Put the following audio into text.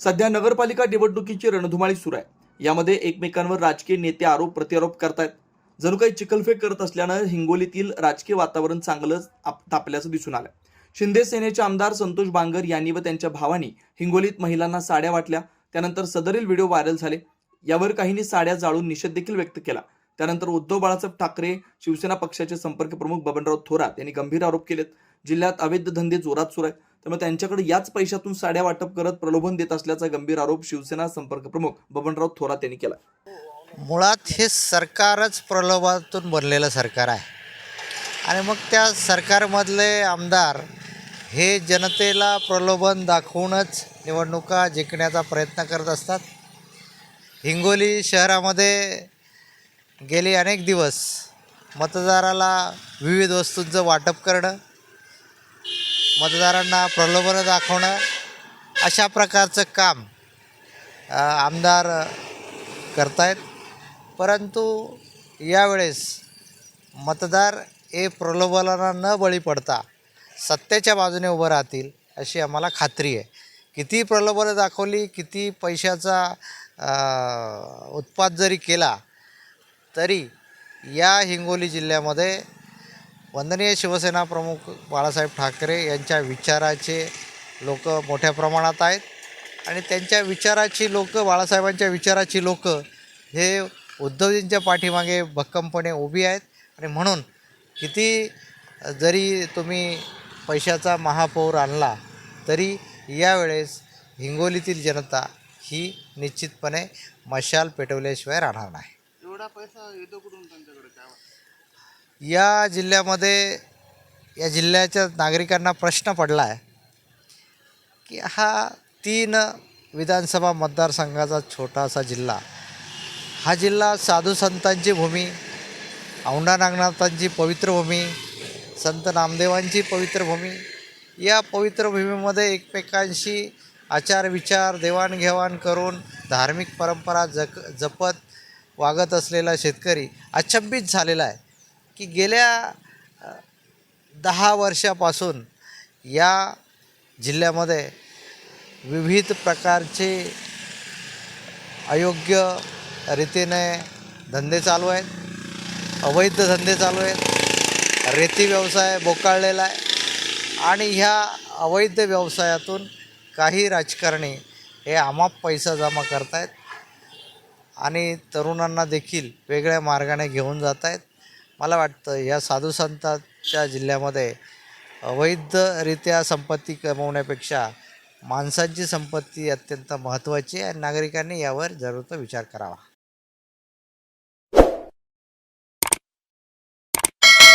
सध्या नगरपालिका निवडणुकीची रणधुमाळी सुरू आहे. यामध्ये एकमेकांवर राजकीय नेते आरोप प्रत्यारोप करतायत. जणू काही चिखलफेक करत असल्यानं हिंगोलीतील राजकीय वातावरण चांगलंच तापल्याचं दिसून आलं शिंदे सेनेचे आमदार संतोष बांगर यांनी व त्यांच्या भावानी हिंगोलीत महिलांना साड्या वाटल्या. त्यानंतर सदरील व्हिडिओ व्हायरल झाले. यावर काहींनी साड्या जाळून निषेध देखील व्यक्त केला. त्यानंतर उद्धव बाळासाहेब ठाकरे शिवसेना पक्षाचे संपर्क प्रमुख बबनराव थोरात यांनी गंभीर आरोप केलेत. जिल्ह्यात अवैध धंदे जोरात सुरू आहे त्यामुळे त्यांच्याकडे याच पैशातून साड्या वाटप करत प्रलोभन देत असल्याचा गंभीर आरोप शिवसेना संपर्क प्रमुख बबनराव थोरात यांनी केला मुळात हे सरकारच प्रलोभातून बनलेलं सरकार आहे. आणि मग त्या सरकारमधले आमदार हे जनतेला प्रलोभन दाखवूनच निवडणुका जिंकण्याचा प्रयत्न करत असतात. हिंगोली शहरामध्ये गेली अनेक दिवस मतदाराला विविध वस्तूंचं वाटप करणं मतदारांना प्रलोभनं दाखवणं अशा प्रकारचं काम आमदार करतायत. परंतु यावेळेस मतदार हे प्रलोभनाला न बळी पडता सत्तेच्या बाजूने उभं राहतील अशी आम्हाला खात्री आहे. किती प्रलोभनं दाखवली किती पैशाचा उत्पाद जरी केला तरी या हिंगोली जिल्ह्यामध्ये वंदनीय शिवसेना प्रमुख बाळासाहेब ठाकरे यांच्या विचाराचे लोक मोठ्या प्रमाणात आहेत. आणि त्यांच्या विचाराची लोक बाळासाहेबांच्या विचाराची लोक हे उद्धवजींच्या पाठीमागे भक्कमपणे उभी आहेत. आणि म्हणून किती जरी तुम्ही पैशाचा महापौर आणला तरी यावेळेस हिंगोलीतील जनता ही निश्चितपणे मशाल पेटवल्याशिवाय राहणार नाही. एवढा पैसा येतो कुठून त्यांच्याकडे? काय या जिल्ह्यामध्ये या जिल्ह्याच्या नागरिकांना प्रश्न पडला आहे की हा तीन विधानसभा मतदारसंघाचा छोटासा जिल्हा हा जिल्हा साधू संतांची भूमी औंढा नागनाथांची पवित्र भूमी संत नामदेवांची पवित्र भूमी या पवित्र भूमीमध्ये एकमेकांशी आचार विचार देवाणघेवाण करून धार्मिक परंपरा जक जपत वागत असलेला शेतकरी अचंबित झालेला आहे. की गेल्या दहा वर्षापासून या जिल्ह्यामध्ये विविध प्रकारचे अयोग्य रीतीने धंदे चालू आहेत अवैध धंदे चालू आहेत रेती व्यवसाय बोकाळलेला आहे आणि ह्या अवैध व्यवसायातून काही राजकारणी हे आमाप पैसा जमा करत आहेत आणि तरुणांना देखील वेगळ्या मार्गाने घेऊन जात आहेत मला वाटतं या साधू संतांच्या जिल्ह्यामध्ये अवैधरित्या संपत्ती कमवण्यापेक्षा माणसांची संपत्ती अत्यंत महत्त्वाची आहे आणि नागरिकांनी यावर जरूर विचार करावा.